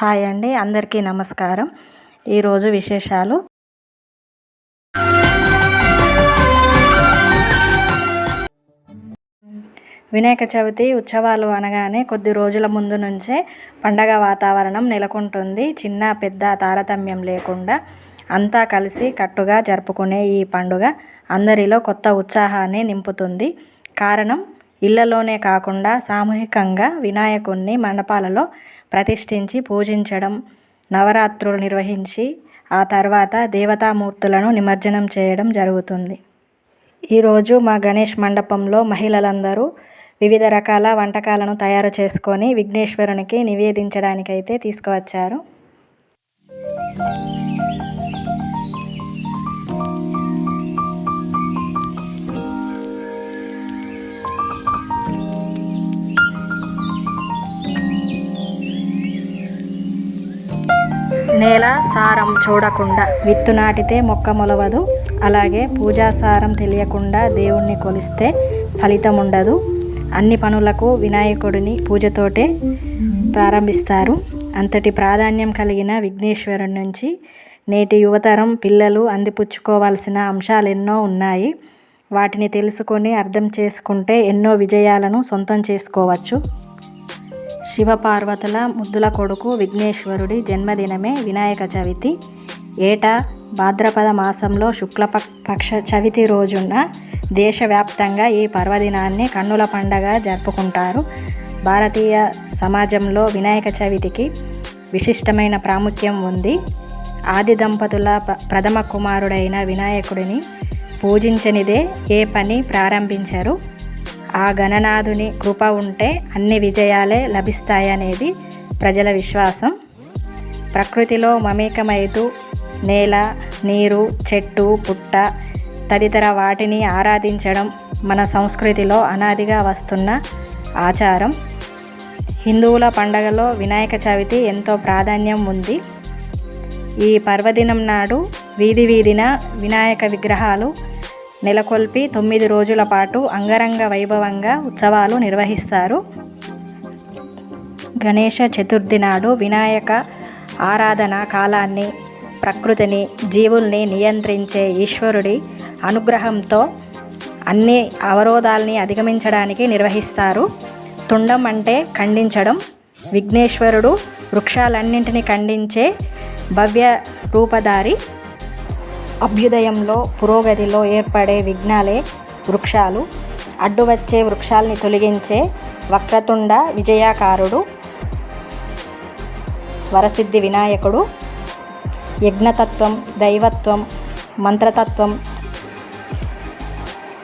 Hi అండి అందరికీ నమస్కారం. ఈరోజు విశేషాలు. వినాయక చవితి ఉత్సవాలు అనగానే కొద్ది రోజుల ముందు నుంచే పండగ వాతావరణం నెలకొంటుంది. చిన్న పెద్ద తారతమ్యం లేకుండా అంతా కలిసి కట్టుగా జరుపుకునే ఈ పండుగ అందరిలో కొత్త ఉత్సాహాన్ని నింపుతుంది. కారణం ఇళ్ళలోనే కాకుండా సామూహికంగా వినాయకుణ్ణి మండపాలలో ప్రతిష్ఠించి పూజించడం నవరాత్రులు నిర్వహించి ఆ తర్వాత దేవతామూర్తులను నిమజ్జనం చేయడం జరుగుతుంది. ఈరోజు మా గణేష్ మండపంలో మహిళలందరూ వివిధ రకాల వంటకాలను తయారు చేసుకొని విఘ్నేశ్వరునికి నివేదించడానికైతే తీసుకువచ్చారు. సారం చూడకుండా విత్తు నాటితే మొక్క మొలవదు. అలాగే పూజా సారం తెలియకుండా దేవుణ్ణి కొలిస్తే ఫలితం ఉండదు. అన్ని పనులకు వినాయకుడిని పూజతోటే ప్రారంభిస్తారు. అంతటి ప్రాధాన్యం కలిగిన విఘ్నేశ్వరుడి నుంచి నేటి యువతరం పిల్లలు అందిపుచ్చుకోవాల్సిన అంశాలు ఎన్నో ఉన్నాయి. వాటిని తెలుసుకొని అర్థం చేసుకుంటే ఎన్నో విజయాలను సొంతం చేసుకోవచ్చు. శివపార్వతుల ముద్దుల కొడుకు విఘ్నేశ్వరుడి జన్మదినమే వినాయక చవితి. ఏటా భాద్రపద మాసంలో శుక్లపక్ష చవితి రోజున దేశవ్యాప్తంగా ఈ పర్వదినాన్ని కన్నుల పండగ జరుపుకుంటారు. భారతీయ సమాజంలో వినాయక చవితికి విశిష్టమైన ప్రాముఖ్యం ఉంది. ఆది దంపతుల ప్రథమ కుమారుడైన వినాయకుడిని పూజించనిదే ఏ పని ప్రారంభించరు. ఆ గణనాథుని కృప ఉంటే అన్ని విజయాలే లభిస్తాయనేది ప్రజల విశ్వాసం. ప్రకృతిలో మమేకమైతూ నేల నీరు చెట్టు పుట్ట తదితర వాటిని ఆరాధించడం మన సంస్కృతిలో అనాదిగా వస్తున్న ఆచారం. హిందువుల పండగలో వినాయక చవితి ఎంతో ప్రాధాన్యం ఉంది. ఈ పర్వదినం నాడు వీధి వీధిన వినాయక విగ్రహాలు నెలకొల్పి తొమ్మిది రోజుల పాటు అంగరంగ వైభవంగా ఉత్సవాలు నిర్వహిస్తారు. గణేష చతుర్థి నాడు వినాయక ఆరాధన కాలాన్ని ప్రకృతిని జీవుల్ని నియంత్రించే ఈశ్వరుడి అనుగ్రహంతో అన్ని అవరోధాల్ని అధిగమించడానికి నిర్వహిస్తారు. తుండం అంటే ఖండించడం. విఘ్నేశ్వరుడు వృక్షాలన్నింటినీ ఖండించే భవ్య రూపధారి. అభ్యుదయంలో పురోగతిలో ఏర్పడే విఘ్నాలే వృక్షాలు. అడ్డు వచ్చే వృక్షాల్ని తొలగించే వక్రతుండ విజయాకారుడు వరసిద్ధి వినాయకుడు. యజ్ఞతత్వం దైవత్వం మంత్రతత్వం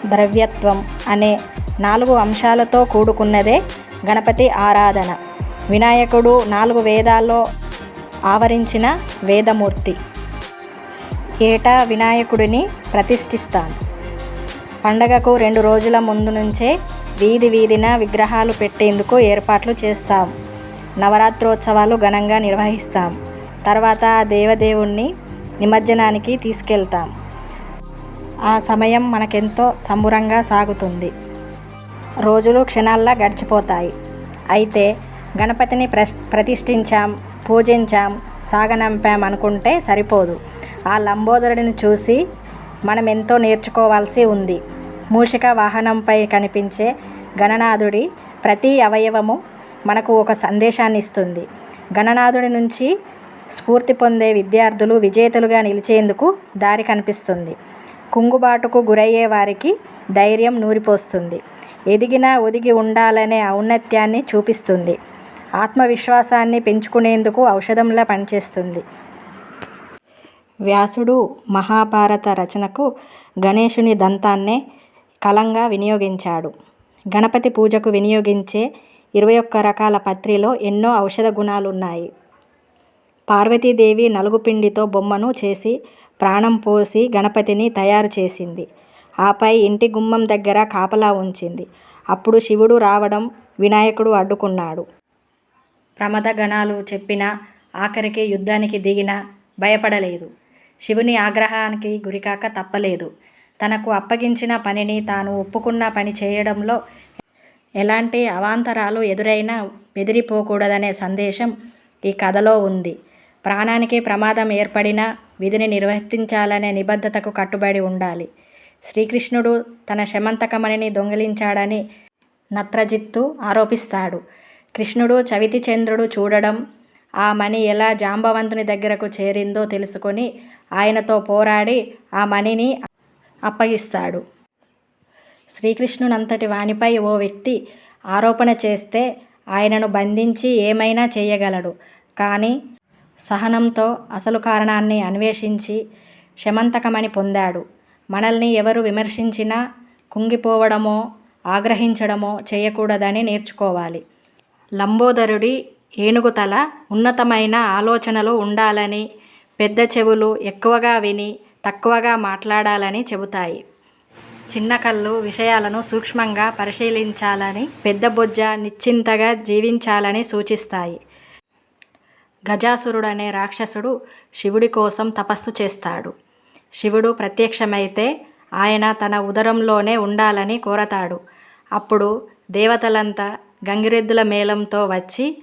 ద్రవ్యత్వం అనే నాలుగు అంశాలతో కూడుకున్నదే గణపతి ఆరాధన. వినాయకుడు నాలుగు వేదాల్లో ఆవరించిన వేదమూర్తి. ఏటా వినాయకుడిని ప్రతిష్ఠిస్తాం పండగకు రెండు రోజుల ముందు నుంచే వీధి వీధిన విగ్రహాలు పెట్టేందుకు ఏర్పాట్లు చేస్తాం. నవరాత్రోత్సవాలు ఘనంగా నిర్వహిస్తాం. తర్వాత ఆ దేవదేవుణ్ణి నిమజ్జనానికి తీసుకెళ్తాం. ఆ సమయం మనకెంతో సంబురంగా సాగుతుంది. రోజులు క్షణాల్లో గడిచిపోతాయి. అయితే గణపతిని ప్ర ప్రతిష్ఠించాం పూజించాం సాగనంపాం అనుకుంటే సరిపోదు. ఆ లంబోదరుడిని చూసి మనం ఎంతో నేర్చుకోవాల్సి ఉంది. మూషిక వాహనంపై కనిపించే గణనాథుడి ప్రతి అవయవము మనకు ఒక సందేశాన్ని ఇస్తుంది గణనాథుడి నుంచి స్ఫూర్తి పొందే విద్యార్థులు విజేతలుగా నిలిచేందుకు దారి కనిపిస్తుంది. కుంగుబాటుకు గురయ్యే వారికి ధైర్యం నూరిపోస్తుంది. ఎదిగినా ఒదిగి ఉండాలనే ఔన్నత్యాన్ని చూపిస్తుంది. ఆత్మవిశ్వాసాన్ని పెంచుకునేందుకు ఔషధంలా పనిచేస్తుంది. వ్యాసుడు మహాభారత రచనకు గణేశుని దంతాన్నే కలంగా వినియోగించాడు. గణపతి పూజకు వినియోగించే ఇరవై ఒక్క రకాల పత్రిలో ఎన్నో ఔషధ గుణాలున్నాయి. పార్వతీదేవి నలుగుపిండితో బొమ్మను చేసి ప్రాణం పోసి గణపతిని తయారు చేసింది. ఆపై ఇంటి గుమ్మం దగ్గర కాపలా ఉంచింది. అప్పుడు శివుడు రావడం వినాయకుడు అడ్డుకున్నాడు. ప్రమద గణాలు చెప్పిన ఆఖరికి యుద్ధానికి దిగిన భయపడలేదు. శివుని ఆగ్రహానికి గురికాక తప్పలేదు. తనకు అప్పగించిన పనిని తాను ఒప్పుకున్న పని చేయడంలో ఎలాంటి అవాంతరాలు ఎదురైనా బెదిరిపోకూడదనే సందేశం ఈ కథలో ఉంది. ప్రాణానికి ప్రమాదం ఏర్పడినా విధిని నిర్వర్తించాలనే నిబద్ధతకు కట్టుబడి ఉండాలి. శ్రీకృష్ణుడు తన శమంతకమణిని దొంగిలించాడని నత్రజిత్తు ఆరోపిస్తాడు. కృష్ణుడు చవితి చంద్రుడు చూడడం ఆ మణి ఎలా జాంబవంతుని దగ్గరకు చేరిందో తెలుసుకొని ఆయనతో పోరాడి ఆ మణిని అప్పగిస్తాడు. శ్రీకృష్ణునంతటి వానిపై ఓ వ్యక్తి ఆరోపణ చేస్తే ఆయనను బంధించి ఏమైనా చేయగలడు. కానీ సహనంతో అసలు కారణాన్ని అన్వేషించి శమంతకమని పొందాడు. మనల్ని ఎవరు విమర్శించినా కుంగిపోవడమో ఆగ్రహించడమో చేయకూడదని నేర్చుకోవాలి. లంబోదరుడి ఏనుగు తల ఉన్నతమైన ఆలోచనలు ఉండాలని పెద్ద చెవులు ఎక్కువగా విని తక్కువగా మాట్లాడాలని చెబుతాయి. చిన్న కళ్ళు విషయాలను సూక్ష్మంగా పరిశీలించాలని పెద్ద బొజ్జ నిశ్చింతగా జీవించాలని సూచిస్తాయి. గజాసురుడనే రాక్షసుడు శివుడి కోసం తపస్సు చేస్తాడు. శివుడు ప్రత్యక్షమైతే ఆయన తన ఉదరంలోనే ఉండాలని కోరతాడు. అప్పుడు దేవతలంతా గంగిరెద్దుల మేళంతో వచ్చి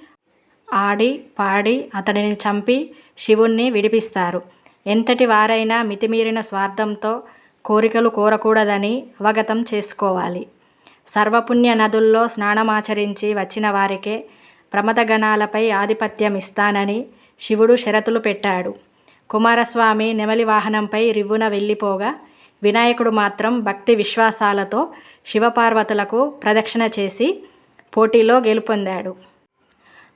ఆడి పాడి అతడిని చంపి శివుణ్ణి విడిపిస్తారు. ఎంతటి వారైనా మితిమీరిన స్వార్థంతో కోరికలు కోరకూడదని అవగతం చేసుకోవాలి. సర్వపుణ్య నదుల్లో స్నానమాచరించి వచ్చిన వారికే ప్రమదగణాలపై ఆధిపత్యం ఇస్తానని శివుడు షరతులు పెట్టాడు. కుమారస్వామి నెమలి వాహనంపై రివ్వున వెళ్ళిపోగా వినాయకుడు మాత్రం భక్తి విశ్వాసాలతో శివపార్వతులకు ప్రదక్షిణ చేసి పోటీలో గెలుపొందాడు.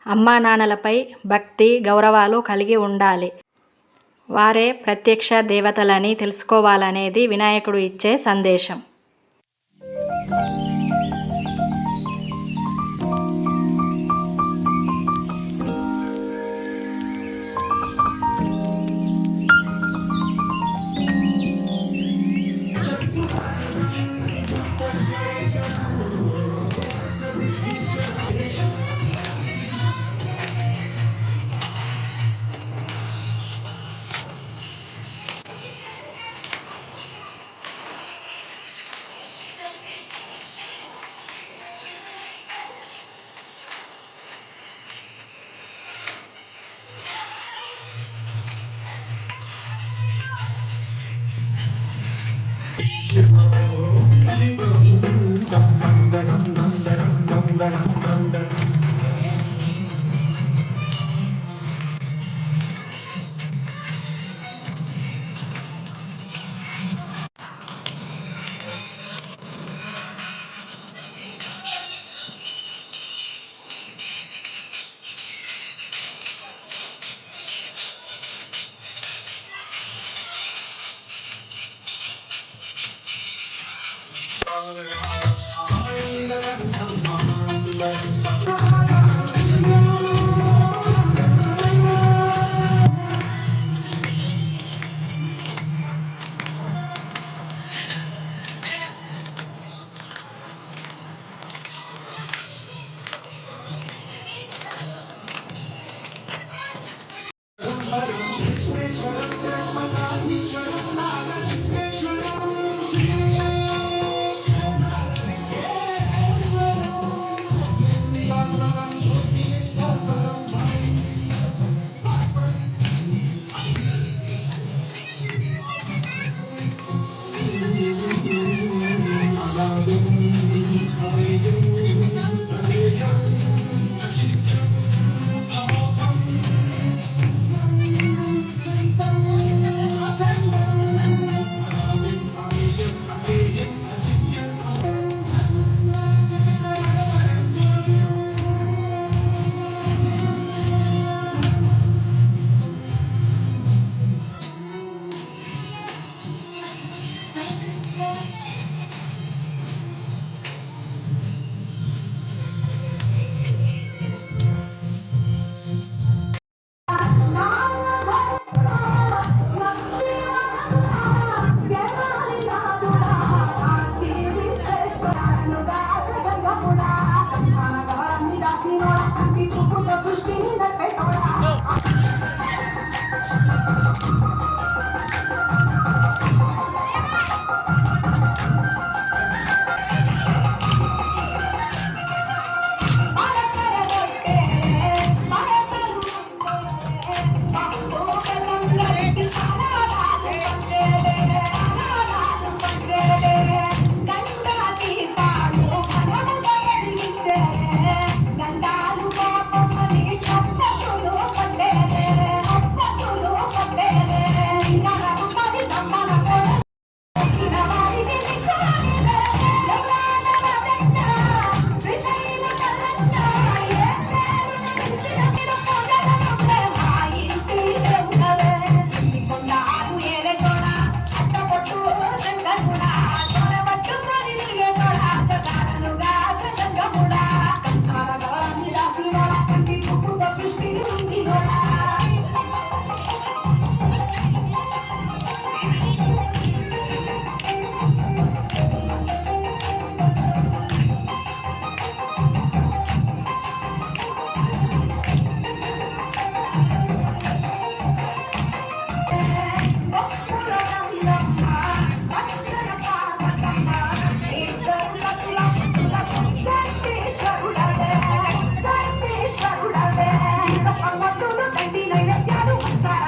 అమ్మా నాన్నలపై భక్తి గౌరవాలు కలిగి ఉండాలి. వారే ప్రత్యక్ష దేవతలని తెలుసుకోవాలనేది వినాయకుడు ఇచ్చే సందేశం.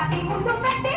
ay mundong natin.